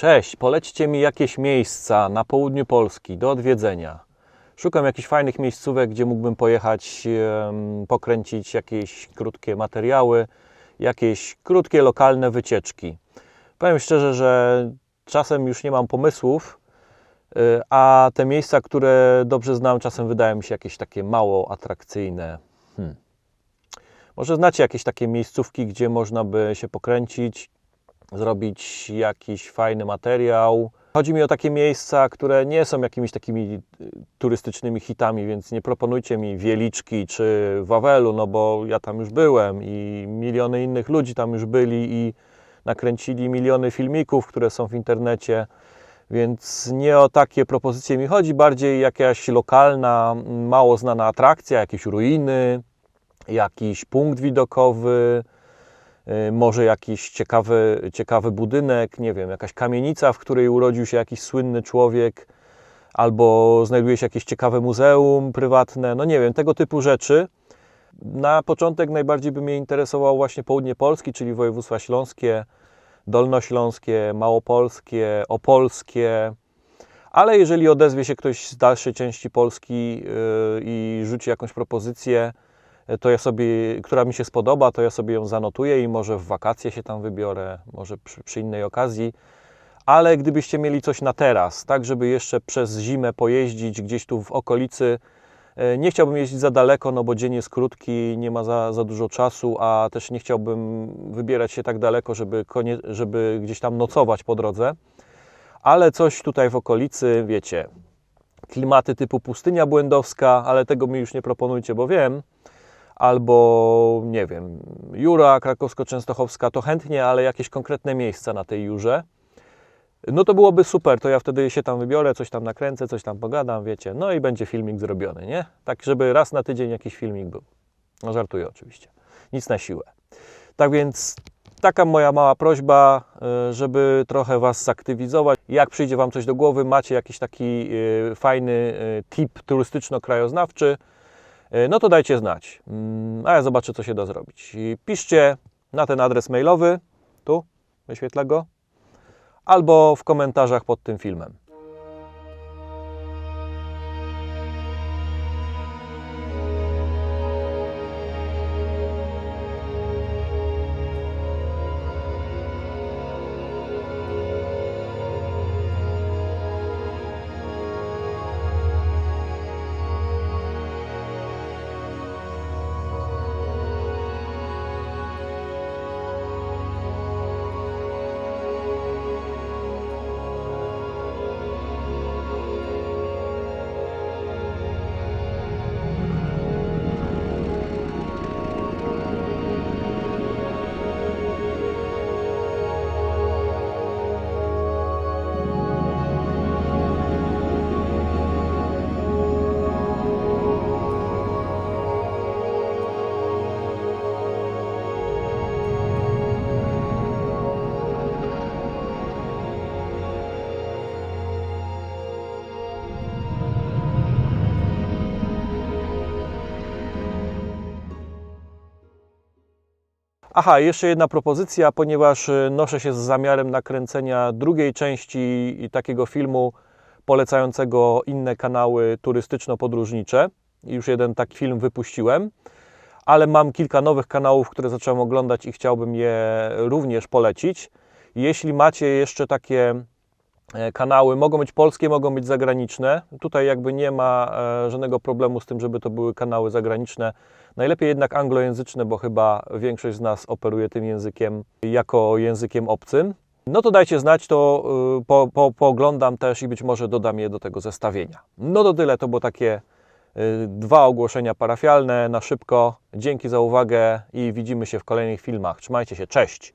Cześć, polećcie mi jakieś miejsca na południu Polski do odwiedzenia. Szukam jakichś fajnych miejscówek, gdzie mógłbym pojechać, pokręcić jakieś krótkie materiały, jakieś krótkie lokalne wycieczki. Powiem szczerze, że czasem już nie mam pomysłów, y, a te miejsca, które dobrze znam, czasem wydają mi się jakieś takie mało atrakcyjne. Hmm. Może znacie jakieś takie miejscówki, gdzie można by się pokręcić, zrobić jakiś fajny materiał. Chodzi mi o takie miejsca, które nie są jakimiś takimi y, turystycznymi hitami, więc nie proponujcie mi Wieliczki czy Wawelu, no bo ja tam już byłem i miliony innych ludzi tam już byli i nakręcili miliony filmików, które są w internecie. Więc nie o takie propozycje mi chodzi, bardziej jakaś lokalna, mało znana atrakcja, jakieś ruiny, jakiś punkt widokowy, może jakiś ciekawy, ciekawy budynek, nie wiem, jakaś kamienica, w której urodził się jakiś słynny człowiek, albo znajduje się jakieś ciekawe muzeum prywatne, no nie wiem, tego typu rzeczy. Na początek najbardziej by mnie interesowało właśnie południe Polski, czyli województwa śląskie, dolnośląskie, małopolskie, opolskie. Ale jeżeli odezwie się ktoś z dalszej części Polski yy, i rzuci jakąś propozycję, to ja sobie, która mi się spodoba, to ja sobie ją zanotuję i może w wakacje się tam wybiorę, może przy, przy innej okazji. Ale gdybyście mieli coś na teraz, tak żeby jeszcze przez zimę pojeździć gdzieś tu w okolicy, e, nie chciałbym jeździć za daleko, no bo dzień jest krótki, nie ma za, za dużo czasu, a też nie chciałbym wybierać się tak daleko, żeby, konie, żeby gdzieś tam nocować po drodze. Ale coś tutaj w okolicy, wiecie, klimaty typu pustynia błędowska, ale tego mi już nie proponujcie, bo wiem, albo nie wiem, Jura krakowsko-częstochowska, to chętnie, ale jakieś konkretne miejsca na tej Jurze. No to byłoby super, to ja wtedy się tam wybiorę, coś tam nakręcę, coś tam pogadam, wiecie, no i będzie filmik zrobiony, nie? Tak, żeby raz na tydzień jakiś filmik był. No żartuję oczywiście, nic na siłę. Tak więc taka moja mała prośba, y, żeby trochę Was zaktywizować. Jak przyjdzie Wam coś do głowy, macie jakiś taki y, fajny y, tip turystyczno-krajoznawczy, no to dajcie znać, Mm, a ja zobaczę, co się da zrobić. I piszcie na ten adres mailowy, tu, wyświetlę go, albo w komentarzach pod tym filmem. Aha, jeszcze jedna propozycja, ponieważ y, noszę się z zamiarem nakręcenia drugiej części takiego filmu polecającego inne kanały turystyczno-podróżnicze. Już jeden taki film wypuściłem, ale mam kilka nowych kanałów, które zacząłem oglądać i chciałbym je również polecić. Jeśli macie jeszcze takie kanały, mogą być polskie, mogą być zagraniczne. Tutaj jakby nie ma e, żadnego problemu z tym, żeby to były kanały zagraniczne. Najlepiej jednak anglojęzyczne, bo chyba większość z nas operuje tym językiem jako językiem obcym. No to dajcie znać, to y, po, po, pooglądam też i być może dodam je do tego zestawienia. No to tyle, to było takie y, dwa ogłoszenia parafialne na szybko. Dzięki za uwagę i widzimy się w kolejnych filmach. Trzymajcie się, cześć!